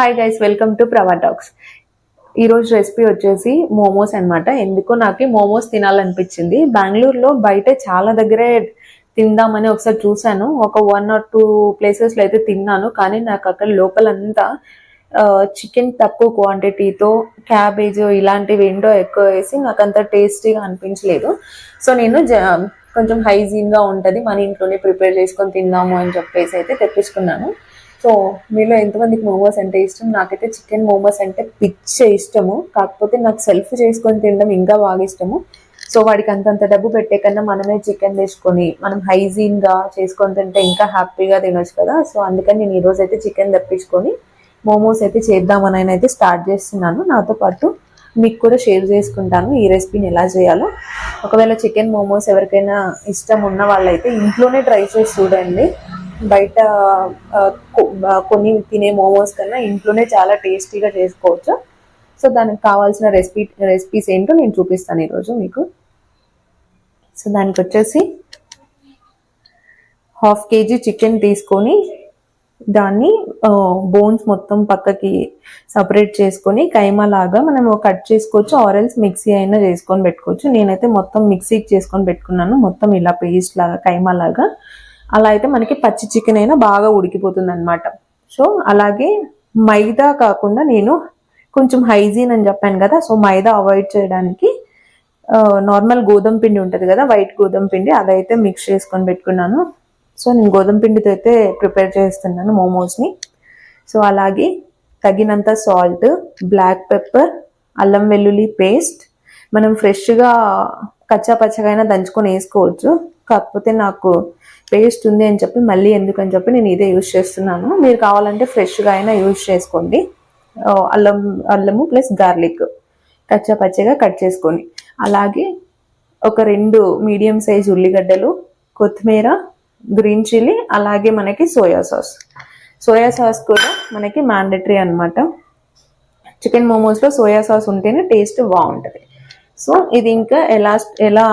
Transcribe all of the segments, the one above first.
Hi guys welcome to Prava talks ఈరోజు recipe వచ్చేసి మోమోస్ అన్నమాట. ఎందుకో నాకు మోమోస్ తినాలనిపించింది. బెంగళూరులో బయట చాలా దగ్గరే తిందామని ఒకసారి చూశాను. ఒక వన్ ఆర్ టూ ప్లేసెస్లో అయితే తిన్నాను. కానీ నాకు అక్కడ లోపలంతా చికెన్ తక్కువ క్వాంటిటీతో క్యాబేజ్ ఇలాంటివి ఏంటో ఎక్కువ వేసి నాకు అంత టేస్టీగా అనిపించలేదు. సో నేను జ- కొంచెం హైజీన్గా ఉంటుంది. మన ఇంట్లోనే ప్రిపేర్ చేసుకొని తిందాము అని చెప్పేసి అయితే తెప్పించుకున్నాను. సో మీలో ఎంతమందికి మోమోస్ అంటే ఇష్టం? నాకైతే చికెన్ మోమోస్ అంటే పిచ్చే ఇష్టము. కాకపోతే నాకు సెల్ఫ్ చేసుకొని తినడం ఇంకా బాగా ఇష్టము. సో వాడికి అంతంత డబ్బు పెట్టే కన్నా మనమే చికెన్ తెచ్చుకొని మనం హైజీన్గా చేసుకొని తింటే ఇంకా హ్యాపీగా తినొచ్చు కదా. సో అందుకని నేను ఈరోజు అయితే చికెన్ తెప్పించుకొని మోమోస్ అయితే చేద్దామని అయితే స్టార్ట్ చేస్తున్నాను. నాతో పాటు మీకు కూడా షేర్ చేసుకుంటాను ఈ రెసిపీని ఎలా చేయాలో. ఒకవేళ చికెన్ మోమోస్ ఎవరికైనా ఇష్టం ఉన్న వాళ్ళైతే ఇంట్లోనే ట్రై చేసి చూడండి. బయట కొన్ని తినే మోమోస్ కన్నా ఇంట్లోనే చాలా టేస్టీగా చేసుకోవచ్చు. సో దానికి కావాల్సిన రెసిపీ రెసిపీస్ ఏంటో నేను చూపిస్తాను ఈరోజు మీకు. సో దానికి వచ్చేసి హాఫ్ కేజీ చికెన్ తీసుకొని దాన్ని బోన్స్ మొత్తం పక్కకి సపరేట్ చేసుకొని కైమా లాగా మనం కట్ చేసుకోవచ్చు ఆరెల్స్ మిక్సీ అయినా చేసుకొని పెట్టుకోవచ్చు. నేనైతే మొత్తం మిక్సీకి చేసుకొని పెట్టుకున్నాను. మొత్తం ఇలా పేస్ట్ లాగా కైమా లాగా అలా అయితే మనకి పచ్చి చికెన్ అయినా బాగా ఉడికిపోతుంది అనమాట సో అలాగే మైదా కాకుండా నేను కొంచెం హైజీన్ అని చెప్పాను కదా సో మైదా అవాయిడ్ చేయడానికి నార్మల్ గోధుమ పిండి ఉంటుంది కదా వైట్ గోధుమ పిండి అదైతే మిక్స్ చేసుకొని పెట్టుకున్నాను. సో నేను గోధుమ పిండితో అయితే ప్రిపేర్ చేస్తున్నాను మోమోస్ని. సో అలాగే తగినంత సాల్ట్ బ్లాక్ పెప్పర్ అల్లం వెల్లుల్లి పేస్ట్ మనం ఫ్రెష్గా కచ్చా పచ్చగా అయినా దంచుకొని వేసుకోవచ్చు. కాకపోతే నాకు పేస్ట్ ఉంది అని చెప్పి మళ్ళీ ఎందుకని చెప్పి నేను ఇదే యూజ్ చేస్తున్నాను. మీరు కావాలంటే ఫ్రెష్గా అయినా యూజ్ చేసుకోండి. అల్లం అల్లము ప్లస్ గార్లిక్. కచ్చా పచ్చగా కట్ చేసుకొని. అలాగే ఒక రెండు మీడియం సైజ్ ఉల్లిగడ్డలు కొత్తిమీర గ్రీన్ చిల్లీ అలాగే మనకి సోయా సాస్. సోయా సాస్ కూడా మనకి మ్యాండటరీ అనమాట చికెన్ మోమోస్లో సోయా సాస్ ఉంటేనే టేస్ట్ బాగుంటుంది. సో ఇది ఇంకా ఎలా ఎలా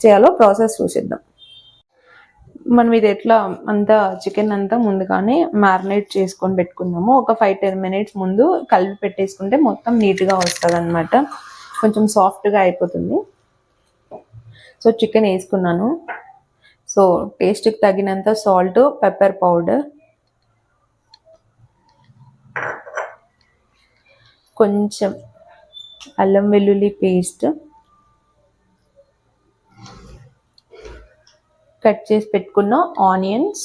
చేయాలో ప్రాసెస్ చూసిద్దాం. మనం ఇది ఎట్లా అంతా చికెన్ అంతా ముందుగానే మ్యారినేట్ చేసుకొని పెట్టుకుందాము ఒక ఫైవ్ టెన్ మినిట్స్ ముందు కలిపి పెట్టేసుకుంటే మొత్తం నీట్గా వస్తుంది అనమాట కొంచెం సాఫ్ట్గా అయిపోతుంది. సో చికెన్ వేసుకున్నాను. సో టేస్ట్కి తగినంత సాల్ట్ పెప్పర్ పౌడర్ కొంచెం అల్లం వెల్లుల్లి పేస్ట్ కట్ చేసి పెట్టుకున్న ఆనియన్స్.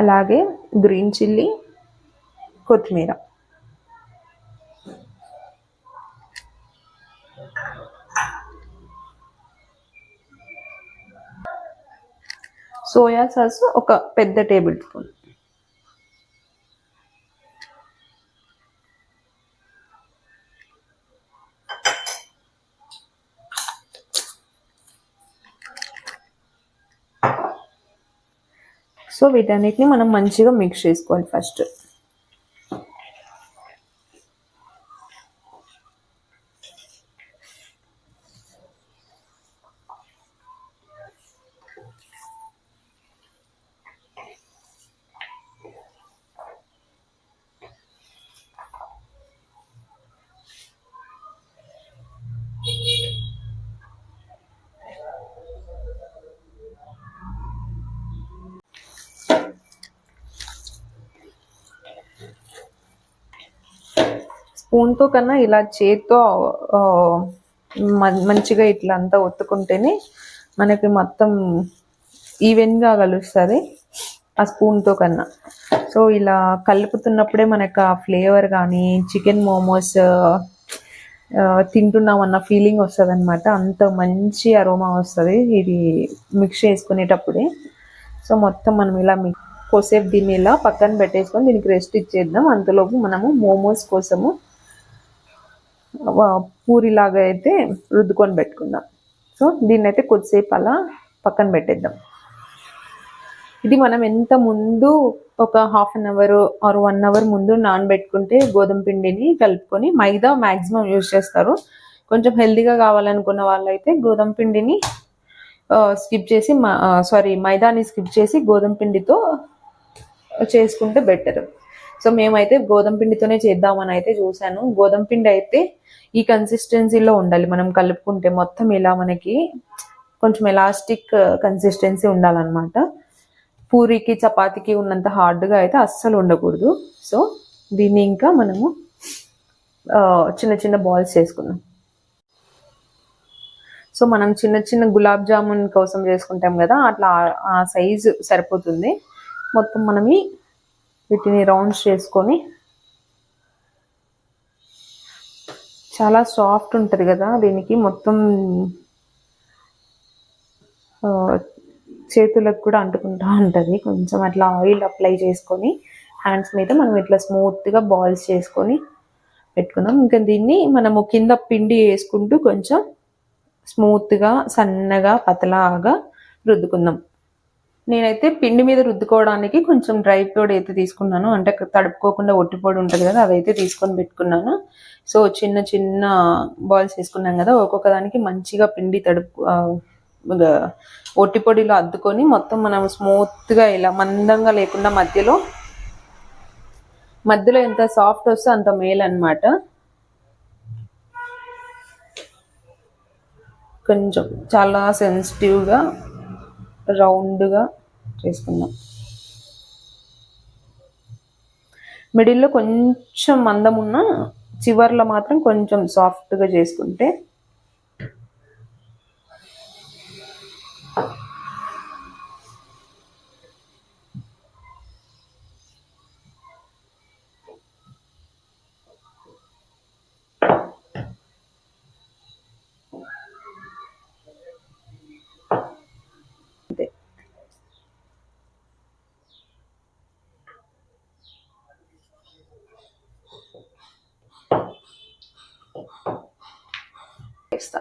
అలాగే గ్రీన్ చిల్లీ కొత్తిమీర. సోయా సాస్ ఒక పెద్ద టేబుల్ స్పూన్. సో వీటన్నిటిని మనం మంచిగా మిక్స్ చేసుకోవాలి ఫస్ట్ స్పూన్తో కన్నా ఇలా చేత్తో మ- మంచిగా ఇట్లా అంతా ఒత్తుకుంటేనే మనకి మొత్తం ఈవెన్గా కలుస్తుంది ఆ స్పూన్తో కన్నా. సో ఇలా కలుపుతున్నప్పుడే మనకు ఆ ఫ్లేవర్ కానీ చికెన్ మోమోస్ తింటున్నామన్న ఫీలింగ్ వస్తుంది అనమాట అంత మంచి అరోమా వస్తుంది ఇది మిక్స్ చేసుకునేటప్పుడే. సో మొత్తం మనం ఇలా మిక్ కోసేపు దీన్ని ఇలా పక్కన పెట్టేసుకొని దీనికి రెస్ట్ ఇచ్చేద్దాం. అంతలోపు మనము మోమోస్ కోసము పూరిలాగా అయితే రుద్దుకొని పెట్టుకుందాం. సో దీన్ని అయితే కొద్దిసేపు అలా పక్కన పెట్టేద్దాం. ఇది మనం ఎంత ముందు ఒక half an hour or one hour ముందు నానబెట్టుకుంటే గోధుమ పిండిని కలుపుకొని మైదా మ్యాక్సిమం యూజ్ చేస్తారు. కొంచెం హెల్దీగా కావాలనుకున్న వాళ్ళైతే గోధుమ పిండిని స్కిప్ చేసి సారీ మైదాని స్కిప్ చేసి గోధుమ పిండితో చేసుకుంటే బెటర్ సో మేమైతే గోధుమ పిండితోనే చేద్దామని అయితే చూశాను. గోధుమ పిండి అయితే ఈ కన్సిస్టెన్సీలో ఉండాలి. మనం కలుపుకుంటే మొత్తం ఇలా మనకి కొంచెం ఎలాస్టిక్ కన్సిస్టెన్సీ uh, ఉండాలన్నమాట. పూరికి చపాతీకి ఉన్నంత హార్డ్గా అయితే అస్సలు ఉండకూడదు. సో దీన్ని ఇంకా మనము uh, చిన్న చిన్న బాల్స్ చేసుకుందాం. సో మనం చిన్న చిన్న గులాబ్ జామున్ కోసం చేసుకుంటాం కదా అట్లా ఆ సైజు సరిపోతుంది. మొత్తం మనమి వీటిని రౌండ్స్ చేసుకొని చాలా సాఫ్ట్ ఉంటుంది కదా దీనికి మొత్తం చేతులకు కూడా అంటుకుంటా ఉంటుంది. కొంచెం అట్లా ఆయిల్ అప్లై చేసుకొని హ్యాండ్స్ మీద మనం ఇట్లా స్మూత్గా బాల్స్ చేసుకొని పెట్టుకుందాం. ఇంకా దీన్ని మనము కింద పిండి వేసుకుంటూ కొంచెం స్మూత్గా సన్నగా పతలాగా రుద్దుకుందాం. నేనైతే పిండి మీద రుద్దుకోవడానికి కొంచెం డ్రై పొడి అయితే తీసుకున్నాను. అంటే తడుపుకోకుండా ఒట్టి పొడి ఉంటుంది కదా అదైతే తీసుకొని పెట్టుకున్నాను. సో చిన్న చిన్న బాల్స్ వేసుకున్నాం కదా ఒక్కొక్క దానికి మంచిగా పిండి తడుపు ఒట్టి పొడిలో అద్దుకొని మొత్తం మనం స్మూత్గా ఇలా మందంగా లేకుండా మధ్యలో మధ్యలో ఎంత సాఫ్ట్ వస్తే అంత మేల్ అనమాట కొంచెం చాలా సెన్సిటివ్గా రౌండ్గా చేసుకుందాం. మిడిల్లో కొంచెం మందం ఉన్న చివర్లో మాత్రం కొంచెం సాఫ్ట్గా చేసుకుంటే చేస్తా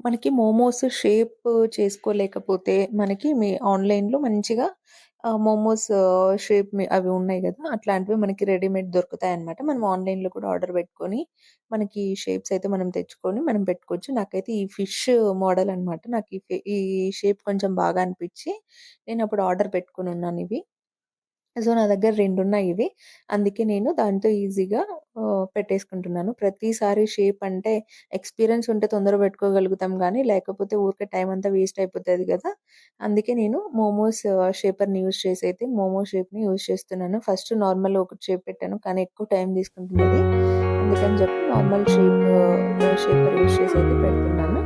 మనకి మోమోస్ షేప్ చేసుకోలేకపోతే మనకి మీ ఆన్‌లైన్‌లో మంచిగా మోమోస్ షేప్ అవి ఉన్నాయి కదా అట్లాంటివి మనకి రెడీమేడ్ దొరుకుతాయన్నమాట. మనం ఆన్‌లైన్‌లో కూడా ఆర్డర్ పెట్టుకొని, మనకి షేప్స్ అయితే మనం తెచ్చుకొని మనం పెట్టుకోవచ్చు. నాకైతే ఈ ఫిష్ మోడల్ అనమాట. నాకు ఈ ఈ షేప్ కొంచెం బాగా అనిపించి నేను అప్పుడు ఆర్డర్ పెట్టుకుని ఉన్నాను ఇవి. సో, నా దగ్గర రెండు ఉన్నాయి ఇవి. అందుకే నేను దాంతో ఈజీగా పెట్టేసుకుంటున్నాను. ప్రతిసారి షేప్ అంటే ఎక్స్‌పీరియన్స్ ఉంటే తొందరగా పెట్టుకోగలుగుతాం కానీ, లేకపోతే ఊరికే టైం అంతా వేస్ట్ అయిపోతుంది కదా అందుకే నేను మోమోస్ షేపర్‌ని యూజ్ చేసి అయితే మోమో షేప్‌ని యూజ్ చేస్తున్నాను. ఫస్ట్ నార్మల్ ఒకటి షేప్ పెట్టాను. కానీ ఎక్కువ టైం తీసుకుంటున్నది. అందుకని చెప్పి నార్మల్ షేప్ షేపర్ యూజ్ చేసి అయితే పెడుతున్నాను.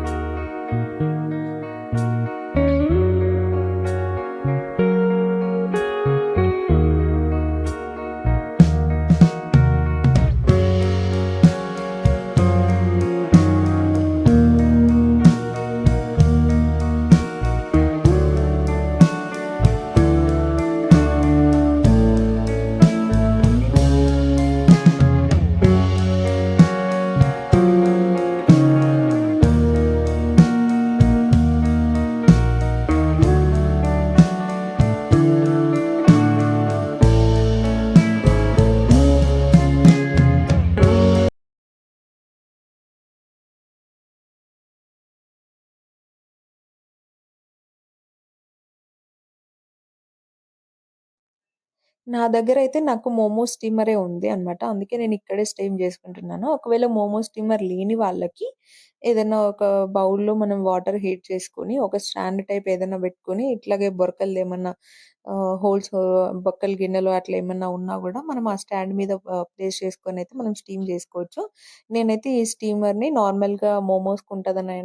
నా దగ్గర అయితే నాకు మోమో స్టీమరే ఉంది అనమాట. అందుకే నేను ఇక్కడే స్టీమ్ చేసుకుంటున్నాను. ఒకవేళ మోమో స్టీమర్ లేని వాళ్ళకి ఏదైనా ఒక బౌల్‌లో మనం వాటర్ హీట్ చేసుకొని, ఒక స్టాండ్ టైప్ ఏదైనా పెట్టుకొని, ఇట్లాగే బొరకలు ఏమన్నా హోల్స్ బొక్కలు గిన్నెలు అట్లా ఏమన్నా ఉన్నా కూడా మనం ఆ స్టాండ్ మీద ప్లేస్ చేసుకొని అయితే మనం స్టీమ్ చేసుకోవచ్చు నేనైతే ఈ స్టీమర్‌ని నార్మల్‌గా మోమోస్‌కి ఉంటుందని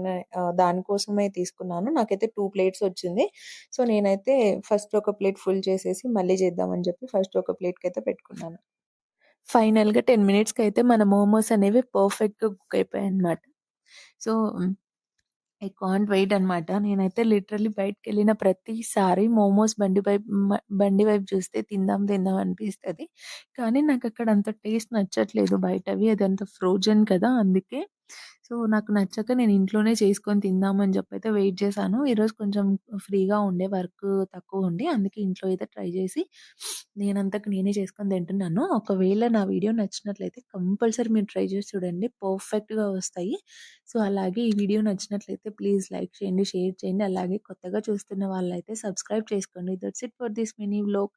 దానికోసమే తీసుకున్నాను. నాకైతే టూ ప్లేట్స్ వచ్చింది. సో, నేనైతే ఫస్ట్ ఒక ప్లేట్ ఫుల్ చేసేసి మళ్ళీ చేద్దామని చెప్పి ఫస్ట్ ఒక ప్లేట్‌కైతే పెట్టుకున్నాను. ఫైనల్‌గా టెన్ మినిట్స్కి అయితే మన మోమోస్ అనేవి పర్ఫెక్ట్‌గా కుక్ అయిపోయాయన్నమాట. సో, ఐ కాంట్ వెయిట్ అనమాట. నేనైతే లిటరలీ బయటకు వెళ్ళిన ప్రతిసారి మోమోస్ బండి వైపు బండి వైపు చూస్తే తిందాం, తిందాం అనిపిస్తుంది కానీ నాకు అక్కడ అంత టేస్ట్ నచ్చట్లేదు బయటవి. అదంతా ఫ్రోజన్ కదా! అందుకే. సో, నాకు నచ్చక నేను ఇంట్లోనే చేసుకొని తిందామని చెప్పైతే వెయిట్ చేశాను. ఈరోజు కొంచెం ఫ్రీగా ఉండే వర్క్ తక్కువ ఉండి అందుకే ఇంట్లో అయితే ట్రై చేసి నేనంతకు నేనే చేసుకొని తింటున్నాను. ఒకవేళ నా వీడియో నచ్చినట్లయితే కంపల్సరీ మీరు ట్రై చేసి చూడండి. పర్ఫెక్ట్‌గా వస్తాయి. సో, అలాగే ఈ వీడియో నచ్చినట్లయితే ప్లీజ్ లైక్ చేయండి, షేర్ చేయండి. అలాగే కొత్తగా చూస్తున్న వాళ్ళైతే సబ్స్క్రైబ్ చేసుకోండి. That's it for this mini vlog.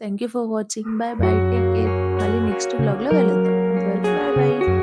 Thank you for watching. Bye bye. Take care. మళ్ళీ నెక్స్ట్ వ్లాగ్‌లో కలుద్దాం. అంతవరకు బై బై.